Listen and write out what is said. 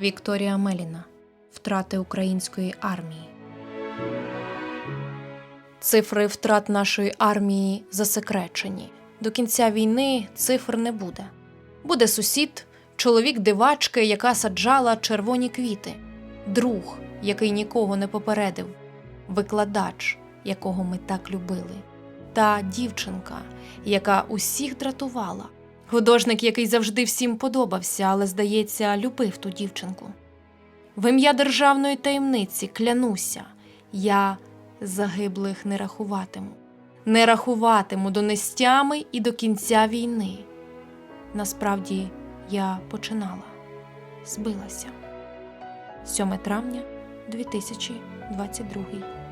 Вікторія Меліна Втрати української армії. Цифри втрат нашої армії засекречені. До кінця війни цифр не буде. Буде сусід, чоловік дивачки, яка саджала червоні квіти, друг, який нікого не попередив, викладач, якого ми так любили, та дівчинка, яка усіх дратувала, художник, який завжди всім подобався, але, здається, любив ту дівчинку. В ім'я державної таємниці клянуся, я загиблих не рахуватиму, не рахуватиму до нестями і до кінця війни. Насправді я починала, збилася. 7 травня 2022